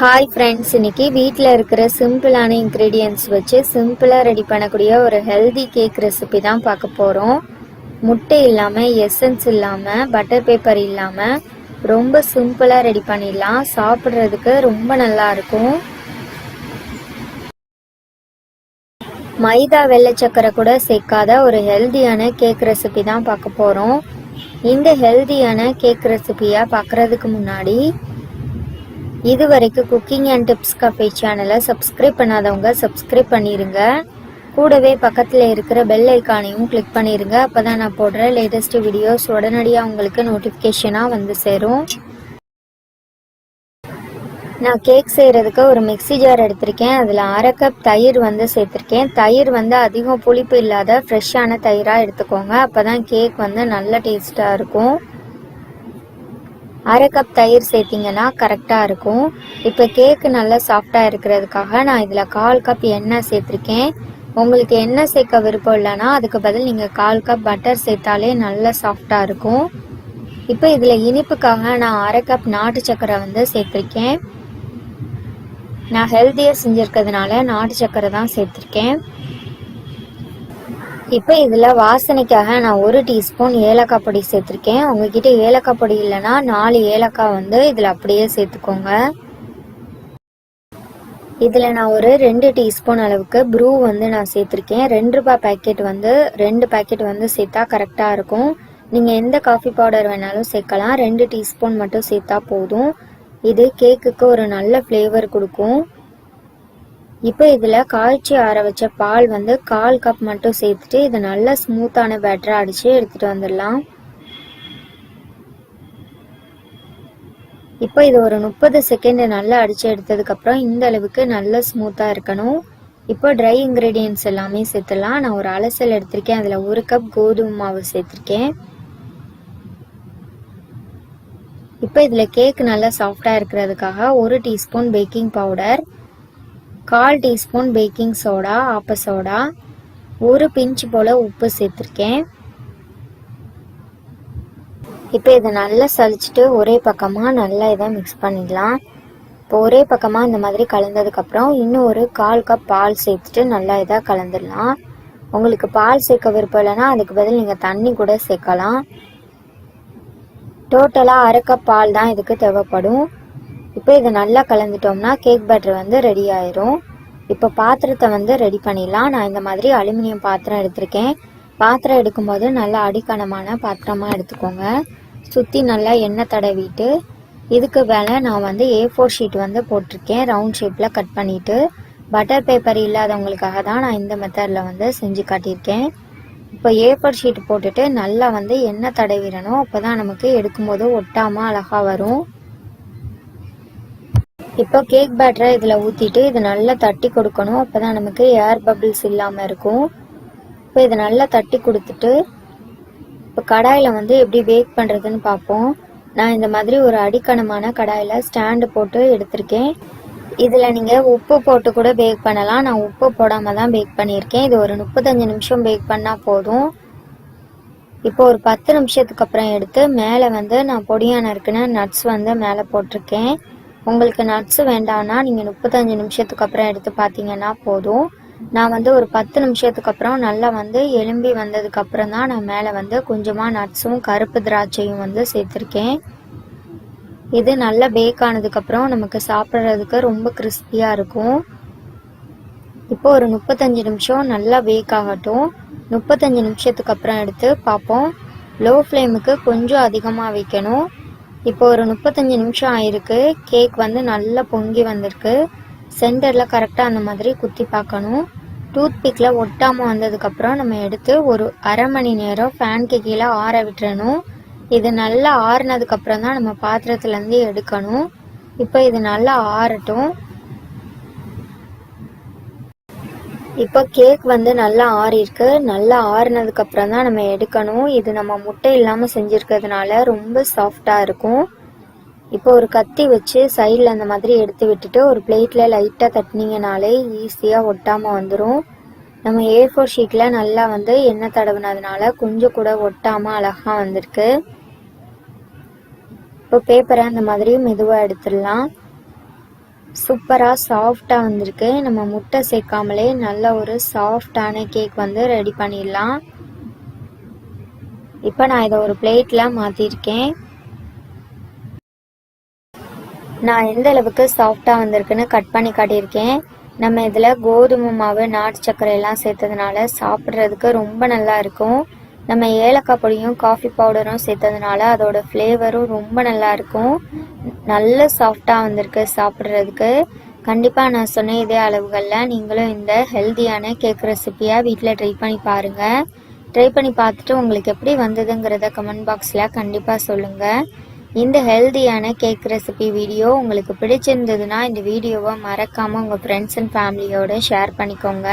Hi friends இன்னைக்கு வீட்டில் இருக்கிற சிம்பிளான இன்க்ரீடியன்ஸ் வச்சு சிம்பிளாக ரெடி பண்ணக்கூடிய ஒரு ஹெல்தி கேக் ரெசிபி தான் பார்க்க போகிறோம் முட்டை இல்லாமல் எசன்ஸ் இல்லாமல் பட்டர் பேப்பர் இல்லாமல் ரொம்ப சிம்பிளாக ரெடி பண்ணிடலாம். சாப்பிட்றதுக்கு ரொம்ப நல்லா இருக்கும். மைதா வெள்ளை சக்கரை கூட சேர்க்காத ஒரு ஹெல்தியான கேக் ரெசிபி தான் பார்க்க போகிறோம் இந்த ஹெல்தியான கேக் ரெசிபியை பார்க்குறதுக்கு முன்னாடி இது வரைக்கும் குக்கிங் அண்ட் டிப்ஸ் கஃபே சேனலை சப்ஸ்கிரைப் பண்ணாதவங்க சப்ஸ்கிரைப் பண்ணிடுங்க கூடவே பக்கத்தில் இருக்கிற பெல் ஐக்கானையும் கிளிக் பண்ணிடுங்க அப்போ தான் நான் போடுற லேட்டஸ்ட் வீடியோஸ் உடனடியாக உங்களுக்கு நோட்டிஃபிகேஷனாக வந்து சேரும். நான் கேக் செய்கிறதுக்கு ஒரு மிக்ஸி ஜார் எடுத்திருக்கேன். அதில் அரை கப் தயிர் வந்து சேர்த்துருக்கேன். தயிர் வந்து அதிகம் புளிப்பு இல்லாத ஃப்ரெஷ்ஷான தயிராக எடுத்துக்கோங்க. அப்போ தான் கேக் வந்து நல்ல டேஸ்ட்டாக இருக்கும். அரை கப் தயிர் சேர்த்திங்கன்னா கரெக்டாக இருக்கும். இப்போ கேக்கு நல்லா சாஃப்டாக இருக்கிறதுக்காக நான் இதில் கால் கப் எண்ணெய் சேர்த்துருக்கேன். உங்களுக்கு எண்ணெய் சேர்க்க விருப்பம் இல்லைன்னா அதுக்கு பதில் நீங்கள் கால் கப் பட்டர் சேர்த்தாலே நல்லா சாஃப்டாக இருக்கும். இப்போ இதில் இனிப்புக்காக நான் அரை கப் நாட்டு சக்கரை வந்து சேர்த்துருக்கேன். நான் ஹெல்த்தியாக செஞ்சுருக்கிறதுனால நாட்டு சக்கரை தான் சேர்த்துருக்கேன். இப்போ இதில் வாசனைக்காக நான் ஒரு டீஸ்பூன் ஏலக்காய் பொடி சேர்த்துருக்கேன். உங்ககிட்ட ஏலக்காய் பொடி இல்லைன்னா நாலு ஏலக்காய் வந்து இதில் அப்படியே சேர்த்துக்கோங்க. இதில் நான் ஒரு ரெண்டு டீஸ்பூன் அளவுக்கு ப்ரூ வந்து நான் சேர்த்துருக்கேன். ரெண்டு ரூபாய் பேக்கெட் வந்து ரெண்டு பேக்கெட் வந்து சேர்த்தா கரெக்டாக இருக்கும். நீங்கள் எந்த காஃபி பவுடர் வேணாலும் சேர்க்கலாம். ரெண்டு டீஸ்பூன் மட்டும் சேர்த்தா போதும். இது கேக்குக்கு ஒரு நல்ல ஃப்ளேவர் கொடுக்கும். இப்போ இதில் காய்ச்சி ஆற வச்ச பால் வந்து கால் கப் மட்டும் சேர்த்துட்டு இதை நல்லா ஸ்மூத்தான பேட்டராக அடித்து எடுத்துகிட்டு வந்துடலாம். இப்போ இது ஒரு முப்பது செகண்ட் நல்லா அடித்து எடுத்ததுக்கப்புறம் இந்த அளவுக்கு நல்லா ஸ்மூத்தாக இருக்கணும். இப்போ ட்ரை இன்க்ரீடியன்ஸ் எல்லாமே சேர்த்துடலாம். நான் ஒரு அலசல் எடுத்திருக்கேன். அதில் ஒரு கப் கோதுமை மாவு சேர்த்துருக்கேன். இப்போ இதில் கேக் நல்லா சாஃப்டாக இருக்கிறதுக்காக ஒரு டீஸ்பூன் பேக்கிங் பவுடர் கால் டீஸ்பூன் பேக்கிங் சோடா ஆப்ப சோடா ஒரு பிஞ்ச் போல் உப்பு சேர்த்துருக்கேன். இப்போ இதை நல்லா சலிச்சுட்டு ஒரே பக்கமாக நல்லா இதை மிக்ஸ் பண்ணிடலாம். இப்போ ஒரே பக்கமாக இந்த மாதிரி கலந்ததுக்கப்புறம் இன்னும் ஒரு கால் கப் பால் சேர்த்துட்டு நல்லா இதாக கலந்துடலாம். உங்களுக்கு பால் சேர்க்க விருப்பம் இல்லைன்னா அதுக்கு பதில் நீங்கள் தண்ணி கூட சேர்க்கலாம். டோட்டலாக அரை கப் பால் தான் இதுக்கு தேவைப்படும். இப்போ இதை நல்லா கலந்துட்டோம்னா கேக் பேட்டர் வந்து ரெடி ஆயிரும். இப்போ பாத்திரத்தை வந்து ரெடி பண்ணிடலாம். நான் இந்த மாதிரி அலுமினியம் பாத்திரம் எடுத்திருக்கேன். பாத்திரம் எடுக்கும்போது நல்லா அடிக்கணமான பாத்திரமாக எடுத்துக்கோங்க. சுற்றி நல்லா எண்ணெய் தடவிட்டு இதுக்கு மேலே நான் வந்து ஏ ஃபோர் ஷீட் வந்து போட்டிருக்கேன். ரவுண்ட் ஷேப்பில் கட் பண்ணிவிட்டு பட்டர் பேப்பர் இல்லாதவங்களுக்காக தான் நான் இந்த மெத்தடில் வந்து செஞ்சு காட்டியிருக்கேன். இப்போ ஏ ஃபோர் ஷீட் போட்டுட்டு நல்லா வந்து எண்ணெய் தடவிடணும். அப்போ தான் நமக்கு எடுக்கும்போது ஒட்டாமல் அழகாக வரும். இப்போ கேக் பேட்டரை இதில் ஊற்றிட்டு இது நல்லா தட்டி கொடுக்கணும். அப்போ தான் நமக்கு ஏர் பபிள்ஸ் இல்லாமல் இருக்கும். இப்போ இதை நல்லா தட்டி கொடுத்துட்டு இப்போ கடாயில் வந்து எப்படி பேக் பண்ணுறதுன்னு பார்ப்போம். நான் இந்த மாதிரி ஒரு அடிக்கணமான கடாயில் ஸ்டாண்டு போட்டு எடுத்திருக்கேன். இதில் நீங்கள் உப்பு போட்டு கூட பேக் பண்ணலாம். நான் உப்பு போடாமல் தான் பேக் பண்ணியிருக்கேன். இது ஒரு முப்பத்தஞ்சு நிமிஷம் பேக் பண்ணால் போதும். இப்போ ஒரு பத்து நிமிஷத்துக்கு அப்புறம் எடுத்து மேலே வந்து நான் பொடியான இருக்குன்னு நட்ஸ் வந்து மேலே போட்டிருக்கேன். உங்களுக்கு நட்ஸ் வேண்டாம்னா நீங்கள் முப்பத்தஞ்சு நிமிஷத்துக்கு அப்புறம் எடுத்து பார்த்தீங்கன்னா போதும். நான் வந்து ஒரு பத்து நிமிஷத்துக்கு அப்புறம் நல்லா வந்து எலும்பி வந்ததுக்கு அப்புறம் தான் நான் மேலே வந்து கொஞ்சமாக நட்ஸும் கருப்பு திராட்சையும் வந்து சேர்த்துருக்கேன். இது நல்லா பேக் ஆனதுக்கப்புறம் நமக்கு சாப்பிட்றதுக்கு ரொம்ப கிறிஸ்பியாக இருக்கும். இப்போ ஒரு முப்பத்தஞ்சு நிமிஷம் நல்லா பேக் ஆகட்டும். முப்பத்தஞ்சு நிமிஷத்துக்கு அப்புறம் எடுத்து பார்ப்போம். லோ ஃப்ளேமுக்கு கொஞ்சம் அதிகமாக வைக்கணும். இப்போ ஒரு முப்பத்தஞ்சு நிமிஷம் ஆயிருக்கு. கேக் வந்து நல்லா பொங்கி வந்திருக்கு. சென்டரில் கரெக்டாக அந்த மாதிரி குத்தி பார்க்கணும். டூத் பிக்கில் ஒட்டாமல் வந்ததுக்கப்புறம் நம்ம எடுத்து ஒரு அரை மணி நேரம் ஃபேனுக்கு கீழே ஆற விட்டுறணும். இது நல்லா ஆறுனதுக்கப்புறம் தான் நம்ம பாத்திரத்துலேருந்து எடுக்கணும். இப்போ இது நல்லா ஆறட்டும். இப்போ கேக் வந்து நல்லா ஆறிருக்கு நல்லா ஆறினதுக்கப்புறம் தான் நம்ம எடுக்கணும். இது நம்ம முட்டை இல்லாமல் செஞ்சுருக்கிறதுனால ரொம்ப சாஃப்டாக இருக்கும். இப்போ ஒரு கத்தி வச்சு சைடில் அந்த மாதிரி எடுத்து விட்டுட்டு ஒரு பிளேட்டில் லைட்டாக தட்டினீங்கனாலே ஈஸியாக ஒட்டாமல் வந்துடும் நம்ம ஏ ஃபோர் ஷீட்டில் நல்லா வந்து எண்ணெய் தடவுனதுனால கொஞ்சம் கூட ஒட்டாமல் அழகாக வந்திருக்கு. இப்போ பேப்பரை அந்த மாதிரி மெதுவாக எடுத்துடலாம். சூப்பராக சாஃப்டாக வந்திருக்கு. நம்ம முட்டை சேர்க்காமலே நல்ல ஒரு சாஃப்டான கேக் வந்து ரெடி பண்ணிடலாம். இப்போ நான் இதை ஒரு பிளேட்டில் மாற்றிருக்கேன் நான் எந்த அளவுக்கு சாஃப்டாக வந்திருக்குன்னு கட் பண்ணி காட்டியிருக்கேன். நம்ம இதில் கோதுமை மாவு நாட்டு சர்க்கரை எல்லாம் சேர்த்ததுனால சாப்பிட்றதுக்கு ரொம்ப நல்லா இருக்கும். நம்ம ஏலக்காய் பொடியும் காஃபி பவுடரும் சேர்த்ததுனால அதோட ஃப்ளேவரும் ரொம்ப நல்லா இருக்கும். நல்ல சாஃப்டாக வந்திருக்கு சாப்பிட்றதுக்கு. கண்டிப்பாக நான் சொன்ன இதே அளவுகளில் நீங்களும் இந்த ஹெல்த்தியான கேக் ரெசிப்பியாக வீட்டில் ட்ரை பண்ணி பாருங்கள் ட்ரை பண்ணி பார்த்துட்டு உங்களுக்கு எப்படி வந்ததுங்கிறத கமெண்ட் பாக்ஸில் கண்டிப்பாக சொல்லுங்கள் இந்த ஹெல்த்தியான கேக் ரெசிபி வீடியோ உங்களுக்கு பிடிச்சிருந்ததுன்னா இந்த வீடியோவை மறக்காமல் உங்கள் ஃப்ரெண்ட்ஸ் அண்ட் ஃபேமிலியோட ஷேர் பண்ணிக்கோங்க.